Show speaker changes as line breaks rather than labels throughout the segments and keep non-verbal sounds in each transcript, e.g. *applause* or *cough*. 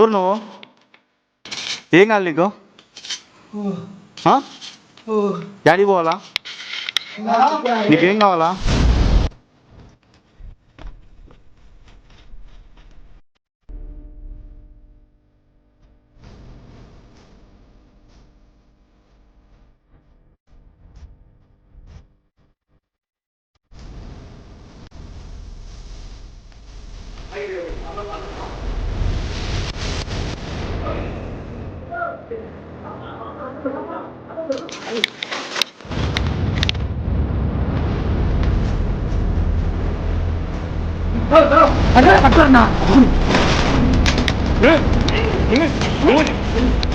ఎవరు నువ్వు? ఏం కావాలి నీకు? డాడీ పోవాలా? నీకేం కావాలా? 站那嗯。你们嗯。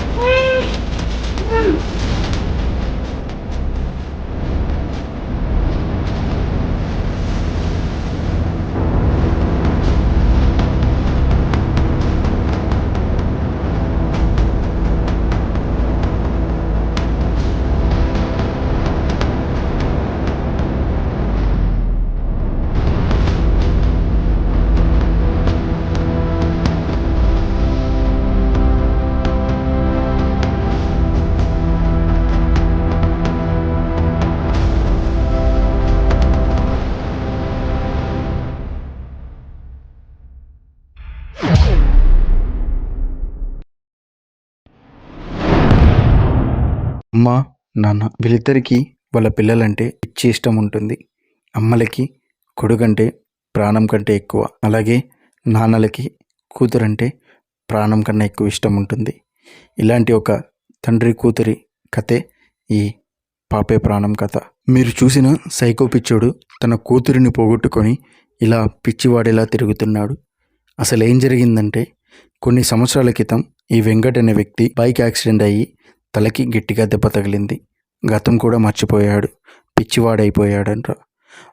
అమ్మ నాన్న వీళ్ళిద్దరికీ వాళ్ళ పిల్లలంటే పిచ్చి ఇష్టం ఉంటుంది. అమ్మలకి కొడుకంటే ప్రాణం కంటే ఎక్కువ. అలాగే నాన్నలకి కూతురంటే ప్రాణం కన్నా ఎక్కువ ఇష్టం ఉంటుంది. ఇలాంటి ఒక తండ్రి కూతురి కథే ఈ పాపే ప్రాణం కథ. మీరు చూసిన సైకో పిచ్చోడు తన కూతురిని పోగొట్టుకొని ఇలా పిచ్చివాడేలా తిరుగుతున్నాడు. అసలు ఏం జరిగిందంటే కొన్ని సంవత్సరాల క్రితం ఈ వెంకట్ అనే వ్యక్తి బైక్ యాక్సిడెంట్ అయ్యి తలకి గట్టిగా దెబ్బ తగిలింది. గతం కూడా మర్చిపోయాడు. పిచ్చివాడైపోయాడంట.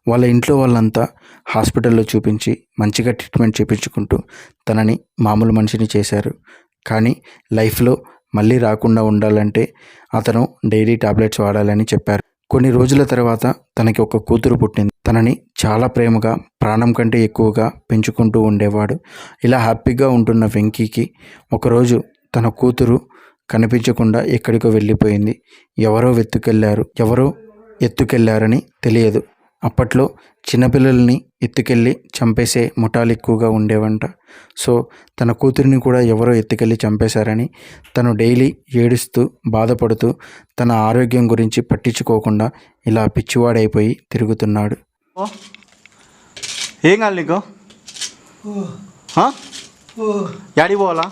వాళ్ళ ఇంట్లో వాళ్ళంతా హాస్పిటల్లో చూపించి మంచిగా ట్రీట్మెంట్ చేపించుకుంటూ తనని మామూలు మనిషిని చేశారు. కానీ లైఫ్లో మళ్ళీ రాకుండా ఉండాలంటే అతను డైలీ టాబ్లెట్స్ వాడాలని చెప్పారు. కొన్ని రోజుల తర్వాత తనకి ఒక కూతురు పుట్టింది. తనని చాలా ప్రేమగా ప్రాణం కంటే ఎక్కువగా పెంచుకుంటూ ఉండేవాడు. ఇలా హ్యాపీగా ఉంటున్న వెంకీకి ఒకరోజు తన కూతురు కనిపించకుండా ఎక్కడికో వెళ్ళిపోయింది. ఎవరో వెతుకెళ్ళారు ఎవరో ఎత్తుకెళ్ళారని తెలియదు. అప్పట్లో చిన్నపిల్లల్ని ఎత్తుకెళ్ళి చంపేసే ముఠాలు ఎక్కువగా ఉండేవంట. సో తన కూతురిని కూడా ఎవరో ఎత్తుకెళ్ళి చంపేశారని తను డైలీ ఏడుస్తూ బాధపడుతూ తన ఆరోగ్యం గురించి పట్టించుకోకుండా ఇలా పిచ్చివాడైపోయి తిరుగుతున్నాడు.
ఏం కావాలి నీకు? ఆ? యాడికి పోవాలా?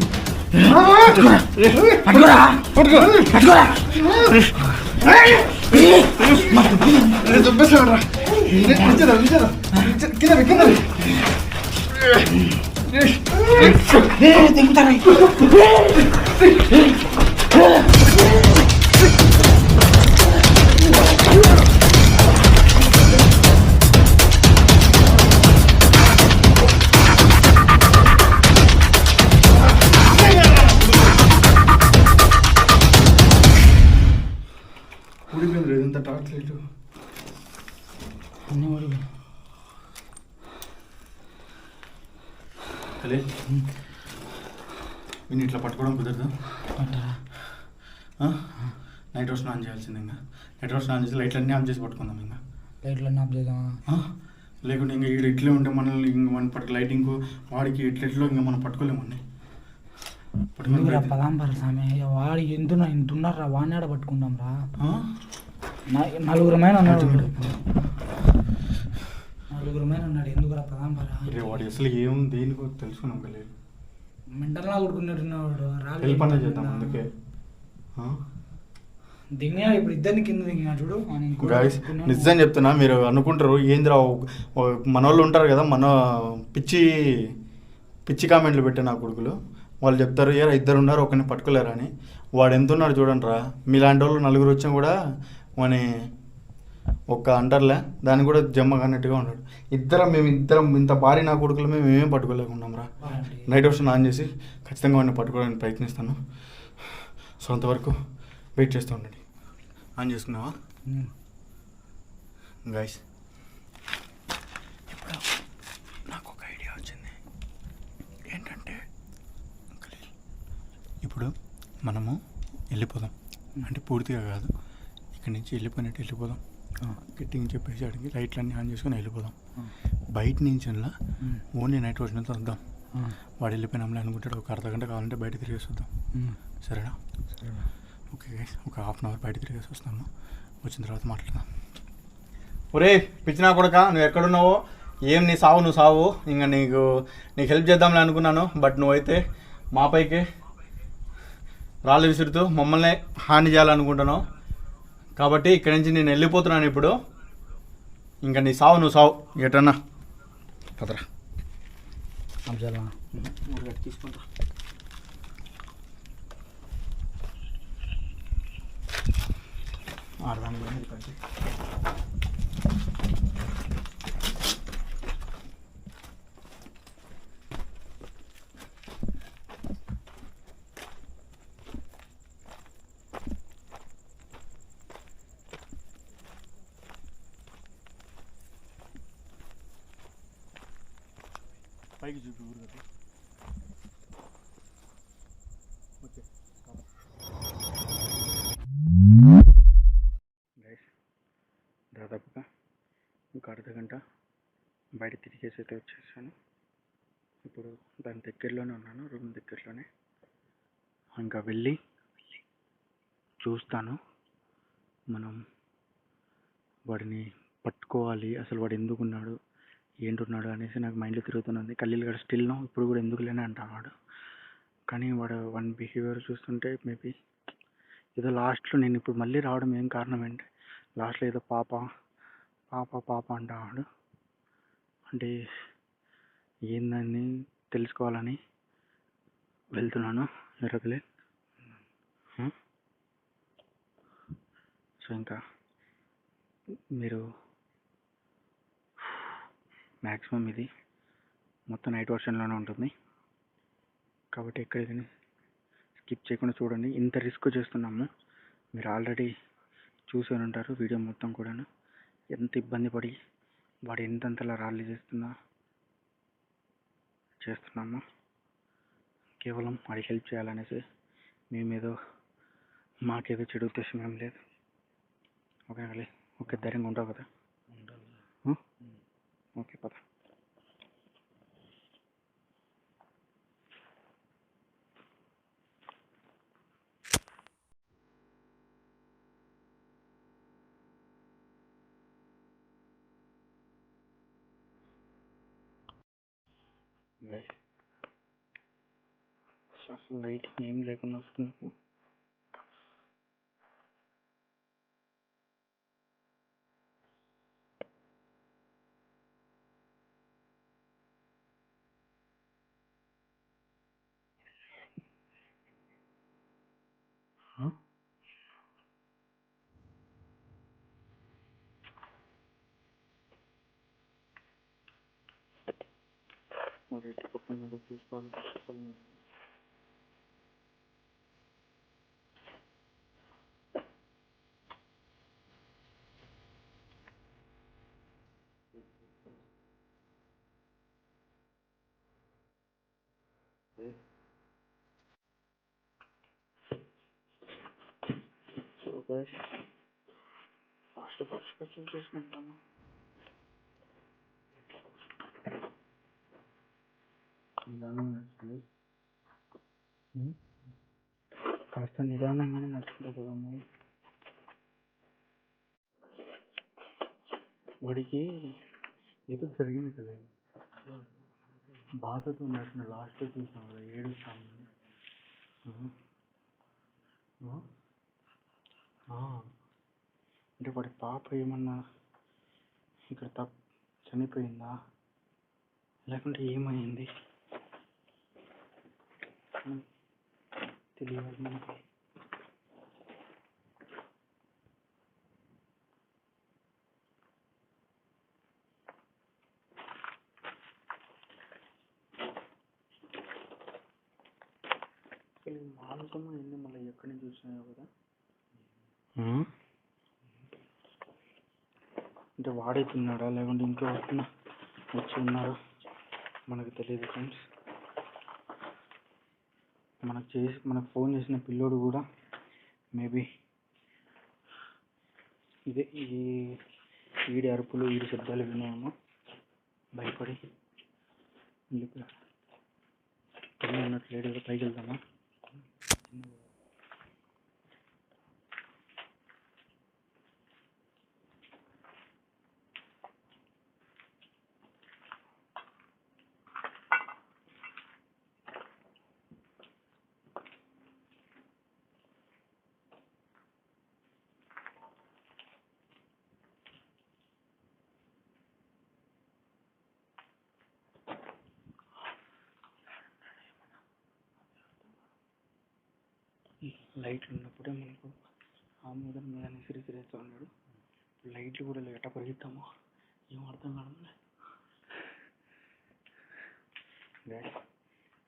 Pásalo, Quítalo, quítalo. Quítame, quítame. ¡Eh! ¡Eh! ¡Eh!
¡Eh! ఎంత టార్చ్ లైట్. అలే నేను ఇట్లా పట్టుకోవడం కుదరదు? నైట్ రోడ్ స్నాన్ చేయాల్సింది ఇంకా. నైట్ రోడ్ స్నాన్ చేసి లైట్లు అన్నీ ఆన్ చేసి పట్టుకుందాం ఇంకా.
లైట్లు ఆఫ్ చేద్దామా?
ఆ? లేకుంటే ఇంకా ఇక్కడ ఇట్లే ఉంటే మనల్ని ఇంక మన పట్టు లైటింగ్ వాడికి ఇట్లెట్లో ఇంకా మనం పట్టుకోలేమండి పట్టుకోలేము
పదాం పర స్వామి? వాడు ఎంత ఇంత ఉన్నారా వాడిని ఆడ పట్టుకుందాం రా? నలుగురమైన. నలుగురమైన ఎందుకురా పదాం పర
వాడు అసలు ఏం దేనికో తెలుసుకున్నాం కలిగి
మెంటల్లా కొడుకున్నట్టున్నాడు
అనే చేద్దాం అందుకే.
దిగినా ఇప్పుడు ఇద్దరిని కింద చూడు.
గాయస్. నిజం చెప్తున్నా మీరు అనుకుంటారు ఏందిరా మన వాళ్ళు ఉంటారు కదా మన పిచ్చి పిచ్చి కామెంట్లు పెట్టే నా కొడుకులు. వాళ్ళు చెప్తారు ఏరా ఇద్దరు ఉన్నారు ఒకరిని పట్టుకోలేరా అని.
వాడు ఎంత ఉన్నాడు చూడండి రా మీలాంటి వాళ్ళు నలుగురు వచ్చినా కూడా వాని ఒక్క అంటారులే దాన్ని కూడా జమ్మ కానట్టుగా ఉన్నాడు. ఇద్దరం మేము ఇద్దరం ఇంత భారీ నా కొడుకులు మేము ఏమేం పట్టుకోలేకున్నాం రా. నైట్ వర్షన్ ఆన్ చేసి ఖచ్చితంగా వాడిని పట్టుకోవడానికి ప్రయత్నిస్తాను. సో అంతవరకు వెయిట్ చేస్తూ ఉండండి. ఆన్ చేసుకున్నావా? గైస్ ఇప్పుడు నాకు ఒక ఐడియా వచ్చింది. ఏంటంటే ఇప్పుడు మనము వెళ్ళిపోదాం. అంటే పూర్తిగా కాదు. ఇక్కడి నుంచి వెళ్ళిపోయినట్టు వెళ్ళిపోదాం. గిట్టింగ్ చెప్పేసి అడిగి లైట్లన్నీ ఆన్ చేసుకొని వెళ్ళిపోదాం. బయట నుంచి అలా ఓన్లీ నైట్ వచ్చినంత వద్దాం. వాడు వెళ్ళిపోయినాంలే అనుకుంటాడు ఒక అర్ధ గంట కావాలంటే బయట తిరిగేసి వద్దాం. సరేనా? ఓకే గైస్ ఒక హాఫ్ అన్ అవర్ బయట తిరిగేసి వస్తాము వచ్చిన తర్వాత మాట్లాడదాం. ఒరే పిచ్చినా కొడక నువ్వు ఎక్కడున్నావో? ఏం నీ సావు నువ్వు సావు? ఇంకా నీకు నీకు హెల్ప్ చేద్దాంలే అనుకున్నాను బట్ నువ్వైతే మాపైకి రాళ్ళు విసురుతూ మమ్మల్ని హాని చేయాలనుకుంటున్నావు. కాబట్టి ఇక్కడి నుంచి నేను వెళ్ళిపోతున్నాను ఇప్పుడు. ఇంకా నీ సావు నువ్వు సావు. ఎటన్నా. పదరా.
అబ్జల్లా
తీసుకుంటా. ఆడదాం పైకి చూపి ఊరు కదా ఓకే గైస్ దాదాపుగా ఒక అర్ధ గంట బయట తిరిగేసి అయితే వచ్చేసాను. ఇప్పుడు దాని దగ్గరలోనే ఉన్నాను రూమ్ దగ్గరలోనే. ఇంకా వెళ్ళి చూస్తాను మనం వాడిని పట్టుకోవాలి అసలు వాడు ఎందుకున్నాడు ఏంటున్నాడు అనేసి నాకు మైండ్లో తిరుగుతున్నది. కల్లీలు గడ స్టిల్ నో ఇప్పుడు కూడా ఎందుకు లేని అంటున్నాడు. కానీ వాడు వన్ బిహేవియర్ చూస్తుంటే మేబీ ఏదో లాస్ట్లో నేను ఇప్పుడు మళ్ళీ రావడం ఏం కారణం ఏంటి? లాస్ట్లో ఏదో పాప పాప పాప అంటాడు అంటే ఏందని తెలుసుకోవాలని వెళ్తున్నాను. ఎరగలే సో ఇంకా మీరు మ్యాక్సిమం ఇది. మొత్తం నైట్ వర్షన్లోనే ఉంటుంది. కాబట్టి ఎక్కడికైనా స్కిప్ చేయకుండా చూడండి. ఇంత రిస్క్ చేస్తున్నాము. మీరు ఆల్రెడీ చూసే ఉంటారు. వీడియో మొత్తం కూడాను. ఎంత ఇబ్బంది పడి వాడు ఎంతంతలా రాళ్ళు చేస్తున్నా చేస్తున్నాము కేవలం వాడికి హెల్ప్ చేయాలనేసి మేమేదో మాకేదో చెడు ఉద్దేశం ఏం లేదు. ఓకే ఓకే ధైర్యంగా ఉంటావు కదా. ఓకే పద అసలు లైట్ ఏం లేకుండా పక్కన చూసుకోవాలి సో గైస్ ఫాస్ట్ ఫాస్ట్గా చూసేసుకుంటాము నిదానంగా నడుస్తుంది కాస్త నిదానంగానే నడుచుకుంటూ వాడికి ఏదో జరిగింది కదా. బాధతో నడిచిన లాస్ట్ చూసాం కదా ఏడుస్తాము అంటే వాడి పాప ఏమన్నా ఇక్కడ తప్ చనిపోయిందా? లేకుంటే ఏమైంది? తెలియాలి మనకి
అయింది మళ్ళీ ఎక్కడి నుంచి చూసినాయో కదా? అంటే వాడే తిన్నాడా లేకుంటే ఇంకా వచ్చిన వచ్చి ఉన్నారా? మనకు తెలియదు ఫ్రెండ్స్. మనకు చేసి మనకు ఫోన్ చేసిన పిల్లోడు కూడా మేబీ ఇదే ఈ ఈడి అరుపులు వీడి శబ్దాలు వినేమో భయపడి వెళ్ళిపోయాడు ఉన్నట్లు లేడు కదా పైకి వెళ్దామా ఈ లైట్లు ఉన్నప్పుడే మనకు ఆ మీద మీద విసిరి ఉన్నాడు. లైట్లు కూడా లేట పరిగెత్తాము? ఏం అర్థం కావడం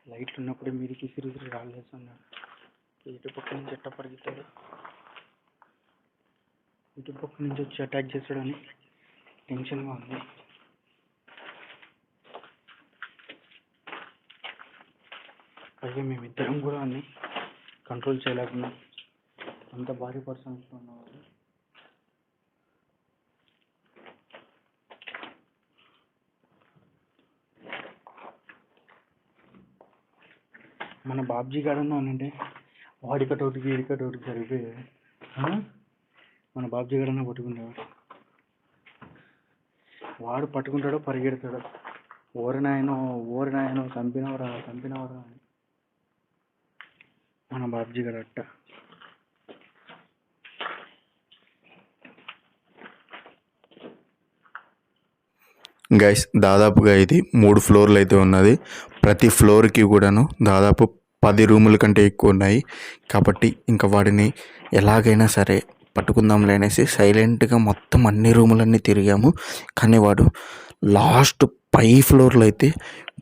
లైట్లు ఉన్నప్పుడే మీదకి విసిరి విసిరి రాలేస్తున్నాడు ఇటు పక్క నుంచి ఎట్ట పరిగెత్తాడు? ఇటు పక్క నుంచి వచ్చి అటాక్ చేస్తాడని టెన్షన్గా ఉంది. పైగా మేమిద్దరం కూడా అన్నీ కంట్రోల్ చేయలేకుండా అంత భారీ పర్సన్స్ ఉన్నవాళ్ళు మన బాబ్జీ గాడన్నా అంటే వాడి కటౌట్కి వీడి కటౌట్కి సరిపోయేది మన బాబ్జీ గాడన్నా పట్టుకుంటాడు. వాడు పట్టుకుంటాడో పరిగెడతాడో. ఓరినాయనో ఓరినాయనో చంపినవరా చంపినవరా అని. మన బాబ్జీ గారు అట్ట.
గైస్ దాదాపుగా ఇది మూడు ఫ్లోర్లు అయితే ఉన్నది. ప్రతి ఫ్లోర్కి కూడాను దాదాపు పది రూముల కంటే ఎక్కువ ఉన్నాయి. కాబట్టి ఇంకా వాడిని ఎలాగైనా సరే పట్టుకుందాంలే అనేసి సైలెంట్గా మొత్తం అన్ని రూములన్నీ తిరిగాము. కానీ వాడు లాస్ట్ పై ఫ్లోర్లో అయితే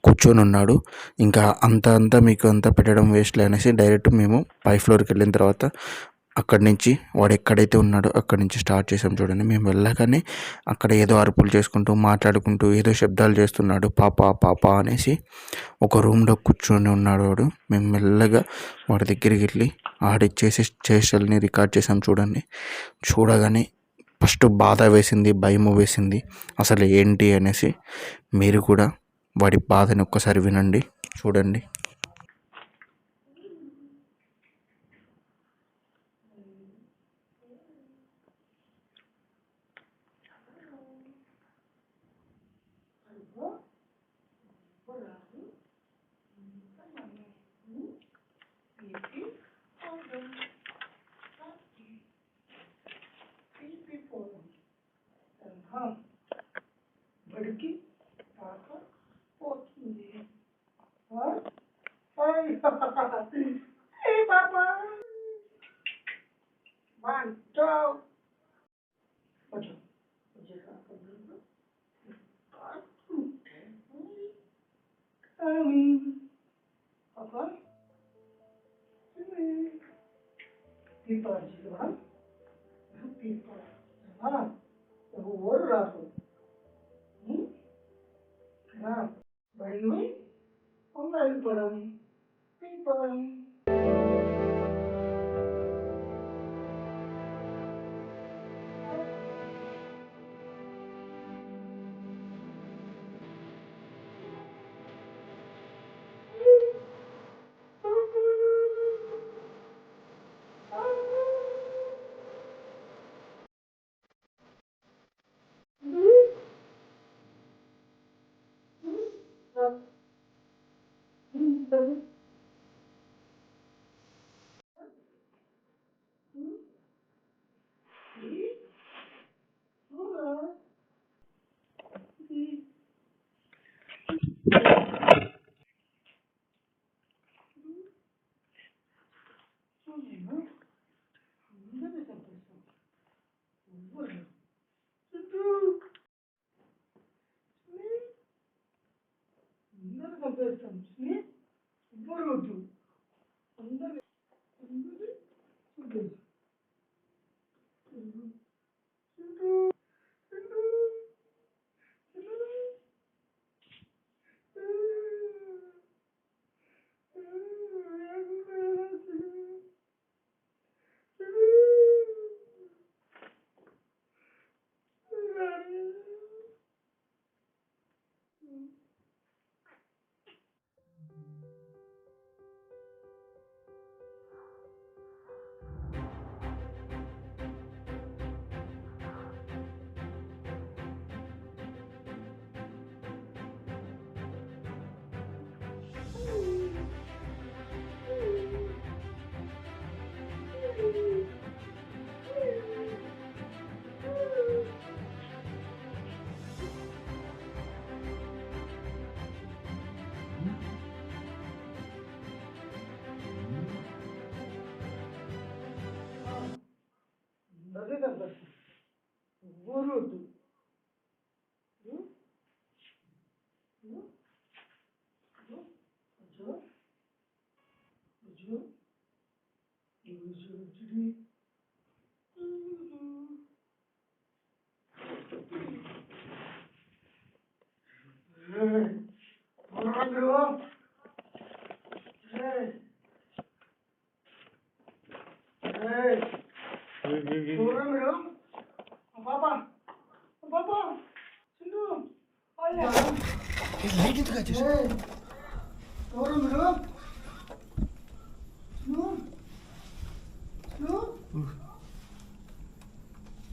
కూర్చొని ఉన్నాడు ఇంకా అంత అంతా మీకు అంతా పెట్టడం వేస్ట్లే అనేసి డైరెక్ట్ మేము పై ఫ్లోర్కి వెళ్ళిన తర్వాత అక్కడి నుంచి వాడు ఎక్కడైతే ఉన్నాడో అక్కడి నుంచి స్టార్ట్ చేసాం చూడండి. మేము వెళ్ళగానే అక్కడ ఏదో అరుపులు చేసుకుంటూ మాట్లాడుకుంటూ ఏదో శబ్దాలు చేస్తున్నాడు. పాప పాప అనేసి ఒక రూమ్లో కూర్చొని ఉన్నాడు వాడు. మేము మెల్లగా వాడి దగ్గరికి వెళ్ళి ఆడిచ్చేసి చేష్టల్ని రికార్డ్ చేసాం చూడండి. చూడగానే ఫస్ట్ బాధ వేసింది భయం వేసింది. అసలు ఏంటి అనేసి మీరు కూడా వాడి బాధని ఒక్కసారి వినండి చూడండి.
people are children, people are the whole of When we, people, people, Hey! చూడండి మీరు పాప పాప చిందు
లైట్ ఎందుకు వచ్చేసి
ఎవరు మీరు చిందు చిందు ఎవరు మీరు ఆ చిన్ను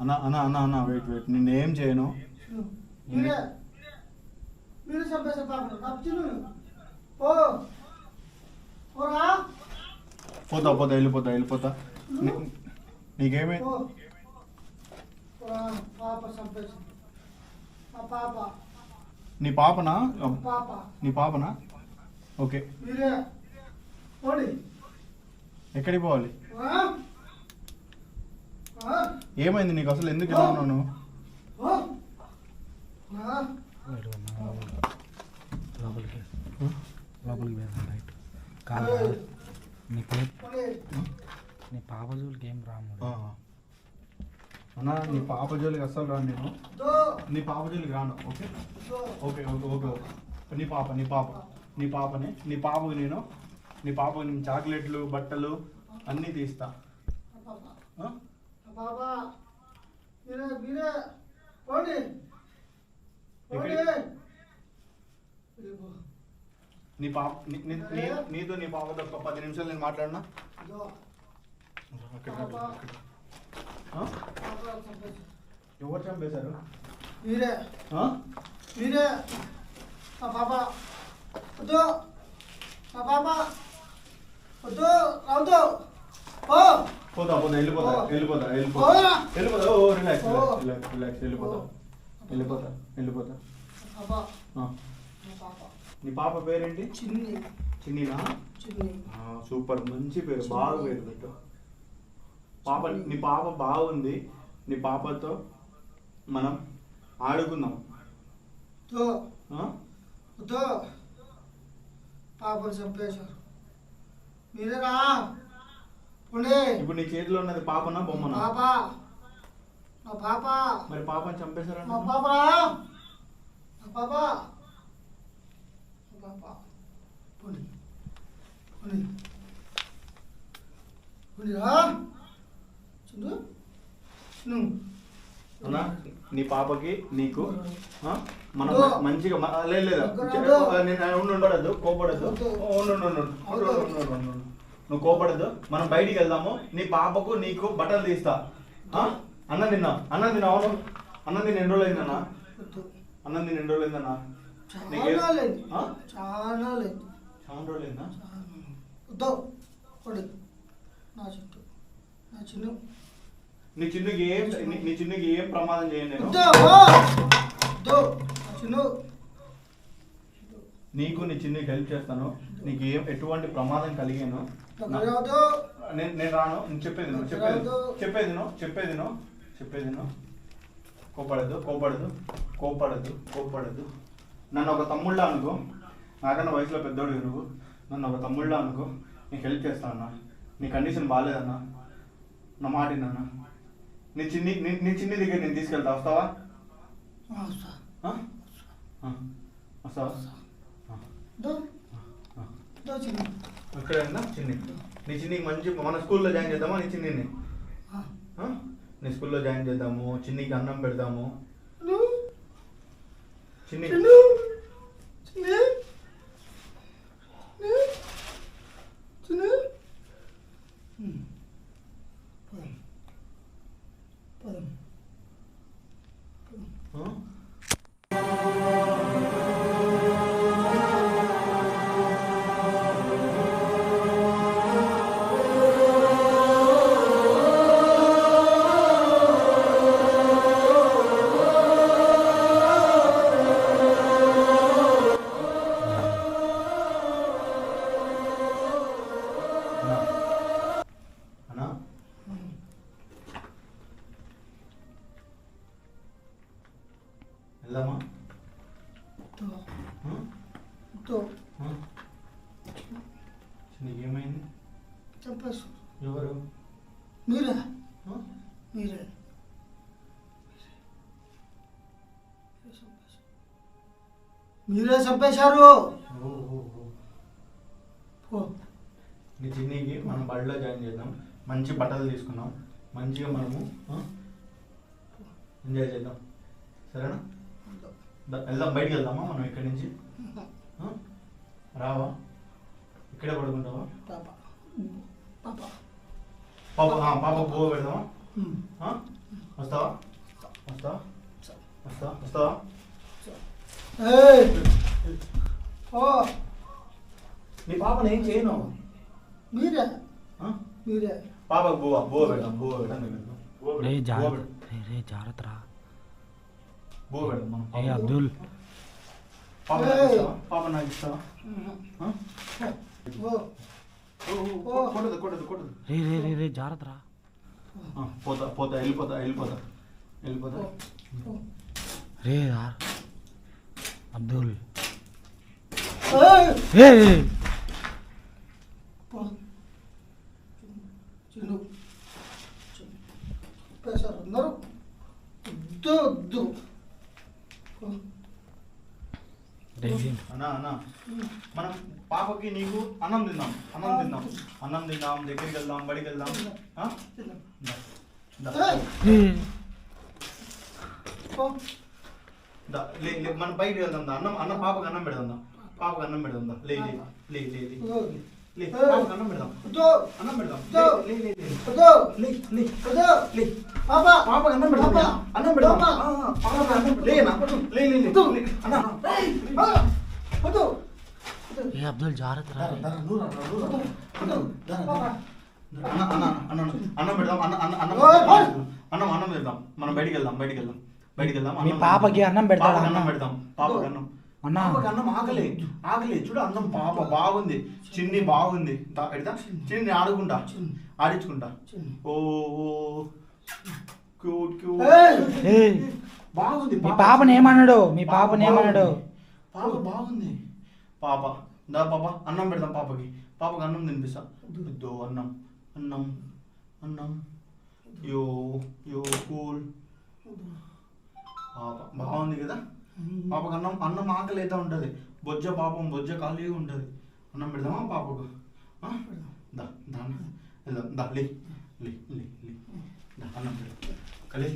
అన్న అన్న అన్న అన్న వెయిట్ వెయిట్ నేను ఏం చేయను?
మీరే. ఓ ఓరా
పోతా పోతా వెళ్ళిపోతా వెళ్ళిపోతా. నీకేమై? నీ పాపనా?
పాప.
నీ పాపనా? ఓకే. ఎక్కడికి పోవాలి? ఏమైంది నీకు అసలు ఎందుకు ఇలా ఉన్నాను?
లోపలికి రైట్ కాదు నీ. నీ పాప జోలికి ఏం రాము.
అన్న నీ పాప జోలికి అస్సలు రాను నేను నీ పాప జోలికి రాను okay. Okay okay okay okay నీ పాప నీ పాప నీ పాపని నీ పాపకు నేను నీ పాపకు నేను చాక్లెట్లు బట్టలు అన్నీ తీస్తా
పాప. మీరే మీరే పోండి. పోండి.
నీ పాప నీతో నీ పాపతో ఒక పది నిమిషాలు నేను మాట్లాడినా. ఎవరు చంపేశారు?
మీరే.
ఆ?
మీరే. ఆ పాప. వద్దు. ఆ పాప. వద్దు. రావద్దు.
పోతా పోతా వెళ్ళిపోతా. వెళ్ళిపోతా వెళ్ళిపోతా. వెళ్ళిపోతా ఓ రిలాక్స్. రిలాక్స్ రిలాక్స్ వెళ్ళిపోతా. వెళ్ళిపోతా వెళ్ళిపోతా.
పాప. పాప.
నీ పాప పేరేంటి?
చిన్ని.
చిన్నీనా? సూపర్ మంచి పేరు బాగా పేరు పెట్టు. పాప నీ పాప బాగుంది. నీ పాపతో మనం ఆడుకుందాం.
పాపను చంపేశారు. మీరే రా.
ఇప్పుడు. నీ చేతిలో ఉన్నది పాపనా బొమ్మనా?
పాప. నా పాప.
మరి పాపని చంపేశారా
నా పాప నా పాప. నా పాప. పోండి. పోండి. పోండి రా. చిందు. చిన్ను
అన్నా నీ పాపకి నీకు? మనం. మంచిగా మ- లేదు. నేను ఉండు ఉండడద్దు కోపడద్దు. ఉండు. నువ్వు కోపడద్దు. మనం బయటికి వెళ్దాము. నీ పాపకు నీకు బట్టలు తీస్తా? అన్నం తిన్నా. అన్నం తిన్నా అవును అన్నం తిని ఎన్ని రోజులు అయిందన్నా అన్నం తిని ఎన్ని రోజులు అయిందన్నా
చాలా లేదు? చాలా
రోజులు అయిందా
నా చుట్టూ. నా చిన్ను.
నీ చిన్నుకి ఏం నీ- చిన్నుకి ఏం ప్రమాదం చేయను నేను? నీకు నీ చిన్నుకి హెల్ప్ చేస్తాను. నీకు ఏం ఎటువంటి ప్రమాదం కలిగాను? నేను నేను రాను. చెప్పేది నువ్వు చెప్పేది చెప్పేది నువ్వు చెప్పేది నువ్వు చెప్పేది నువ్వు. కోపడదు కోపడదు కోపడదు కోపడదు. నన్ను ఒక తమ్ముళ్ళ అనుకో. నాకన్నా వయసులో పెద్దోడు నువ్వు. నన్ను ఒక తమ్ముళ్ళ అనుకో. నీకు హెల్ప్ చేస్తా అన్న. నీ కండిషన్ బాగాలేదన్నా నా మాట నీ చిన్ని నీ చిన్ని దగ్గర నేను తీసుకెళ్తా. వస్తావా?
ఆ, వస్తా.
ఆ? ఆ. వస్తావా
చిన్ను
ఇక్కడ ఉందా? చిన్ని. నీ చిన్నికి మంచి మన స్కూల్లో జాయిన్ చేద్దామా? నీ చిన్నిని? నీ స్కూల్లో జాయిన్ చేద్దాము చిన్నికి అన్నం పెడదాము.
చిన్ను
చిన్ని.
చిన్ను. చిన్ను. చిన్ను.
నీకు ఏమైంది?
చంపేసు
ఎవరు?
మీరే? మీరే. మీరే చంపేశారు.
నీ చిన్నికి మనం బడిలో జాయిన్ చేద్దాం. మంచి బట్టలు తీసుకుందాం మంచిగా మనము? ఎంజాయ్ చేద్దాం. సరేనా? వెళ్దాం బయటికి వెళ్దామా మనం ఇక్కడి నుంచి? *laughs* రావా? ఇక్కడే పడుకుంటావా?
పాప. పాప.
పాప పాప బో పెడదామా? వస్తావా? వస్తావా? వస్తావా? వస్తావా?
ఏయ్! ఓ!
నీ పాపను ఏం చేయను?
మీరే? మీరే?
పాపకు బువ్వ బువ్వ పెడదాం బువ్వ పెడదాం
రే జాగ్రత్త. రే జాగ్రత్త రా
బువ్వ పెడదాం.
ఏ అబ్దుల్.
పాప పాప నాకు ఇస్తావా ఆ?
ఓ.
ఓ, ఓ, ఓ, కొట్టదు కొట్టదు కొట్టదు
రే రే రే రే జాగ్రత్త రా
ఆ, పోతా పోతా వెళ్ళిపోతా వెళ్ళిపోతా వెళ్ళిపోతా.
రే రా. అబ్దుల్. రే రే
అందరూ. వద్దు వద్దు పో.
రే రే.
అన్నా అన్నా మనం పాపకి నీకు అన్నం తిందాం అన్నం తిందాం. అన్నం తిందాం దగ్గరికి వెళ్దాం బడికి వెళ్దాం. మనం బయటికి వెళ్దాం. అన్నం అన్నం పాపకి అన్నం పెడదాం. పాపకి అన్నం పెడదాం లే లే లే అన్నం పెడదాం అన్నం పెడదాం
దో.
లే లే లే లే.
వద్దు
లే లే
వద్దు
లే
పాప
అన్నం పెడదాం
పాప.
అన్నం పెడదాం అన్నం
వద్దు
ఏ అబ్దుల్ జాగ్రత్త
అన్న అన్న అన్న అన్నం పెడదాం అన్న అన్న అన్నం
ఓయ్, ఓయ్.
అన్నం అన్నం పెడదాం మనం బయటికి వెళ్దాం బయటికి వెళ్దాం బయటికి వెళ్దాం
మీ పాపకి అన్నం
అన్నం?
అన్న?
పెడదాం పాపకి అన్నం.
అన్నా.
అన్నం ఆకలి. ఆకలి. చూడు అన్నం పాప బాగుంది. చిన్ని బాగుంది. దా, పెడతా చిన్ని ఆడుకుంటా. ఆడించుకుంటా. ఓ ఓ. Cute cute. బాగుంది.
మీ పాపని ఏమన్నాడు మీ పాపని ఏమన్నాడు
పాప బాగుంది. పాప. దా పాప. అన్నం పెడదాం పాపకి. పాపకి అన్నం తినిపిస్తా. వద్దు. అన్నం. అన్నం. అన్నం. యో యో కూల్. పాప. బాగుంది కదా? పాపకు అన్నం అన్నం ఆకలి అయితే ఉంటుంది. బొజ్జ పాపం బొజ్జ ఖాళీగా ఉంటుంది. అన్నం పెడదామా పాపకు? దా దా వెళ్దాం దా లే లే లే లే. దా అన్నం పెడదాం. కలే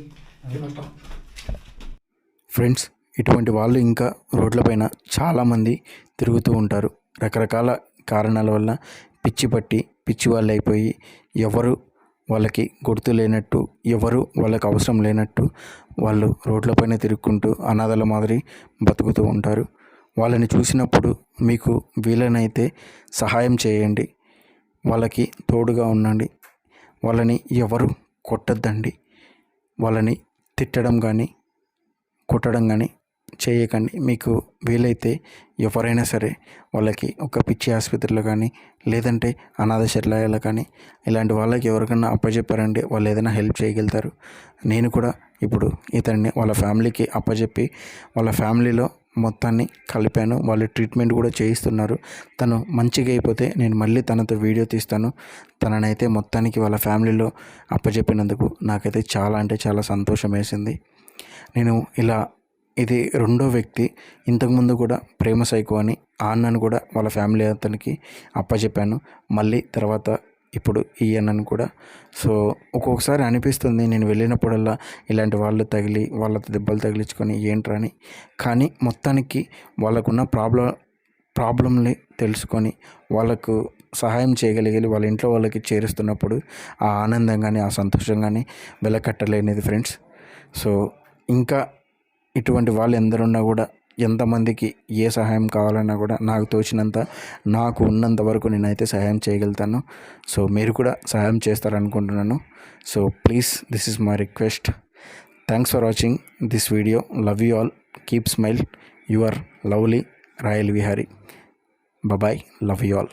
ఫ్రెండ్స్ ఇటువంటి వాళ్ళు ఇంకా రోడ్లపైన చాలామంది తిరుగుతూ ఉంటారు. రకరకాల కారణాల వల్ల పిచ్చి పట్టి పిచ్చి వాళ్ళు అయిపోయి ఎవరు వాళ్ళకి గుర్తు లేనట్టు ఎవరు వాళ్ళకి అవసరం లేనట్టు వాళ్ళు రోడ్లపైన తిరుగుకుంటూ అనాథల మాదిరి బతుకుతూ ఉంటారు. వాళ్ళని చూసినప్పుడు మీకు వీలైనైతే సహాయం చేయండి. వాళ్ళకి తోడుగా ఉండండి. వాళ్ళని ఎవరు కొట్టద్దండి. వాళ్ళని తిట్టడం కానీ కొట్టడం కానీ చేయకండి. మీకు వీలైతే ఎవరైనా సరే వాళ్ళకి ఒక పిచ్చి ఆసుపత్రిలో కానీ లేదంటే అనాథ శరణాలయాలు కానీ ఇలాంటి వాళ్ళకి ఎవరికైనా అప్పచెప్పారంటే వాళ్ళు ఏదైనా హెల్ప్ చేయగలుగుతారు. నేను కూడా ఇప్పుడు ఇతన్ని వాళ్ళ ఫ్యామిలీకి అప్పచెప్పి వాళ్ళ ఫ్యామిలీలో మొత్తాన్ని కలిపాను. వాళ్ళు ట్రీట్మెంట్ కూడా చేయిస్తున్నారు. తను మంచిగా అయిపోతే నేను మళ్ళీ తనతో వీడియో తీస్తాను. తననైతే మొత్తానికి వాళ్ళ ఫ్యామిలీలో అప్పచెప్పినందుకు నాకైతే చాలా అంటే చాలా సంతోషం వేసింది. నేను ఇలా ఇది రెండో వ్యక్తి ఇంతకుముందు కూడా ప్రేమ సైకో అని ఆ అన్నను కూడా వాళ్ళ ఫ్యామిలీ అతనికి అప్పచెప్పాను మళ్ళీ తర్వాత ఇప్పుడు ఈ అన్నను కూడా. సో ఒక్కొక్కసారి అనిపిస్తుంది నేను వెళ్ళినప్పుడల్లా ఇలాంటి వాళ్ళు తగిలి వాళ్ళతో దెబ్బలు తగిలించుకొని ఏంట్రా అని. కానీ మొత్తానికి వాళ్ళకున్న ప్రాబ్లం ప్రాబ్లంని తెలుసుకొని వాళ్ళకు సహాయం చేయగలిగి వాళ్ళ ఇంట్లో వాళ్ళకి చేరుస్తున్నప్పుడు ఆ ఆనందం కానీ ఆ సంతోషం కానీ వెలకట్టలేనిది ఫ్రెండ్స్. సో ఇంకా ఇటువంటి వాళ్ళు ఎందరున్నా కూడా ఎంతమందికి ఏ సహాయం కావాలన్నా కూడా నాకు తోచినంత నాకు ఉన్నంత వరకు నేనైతే సహాయం చేయగలుగుతాను. సో మీరు కూడా సహాయం చేస్తారనుకుంటున్నాను. So please this is my request. Thanks for watching this video. Love you all keep smile your lovely royal Vihari bye love you all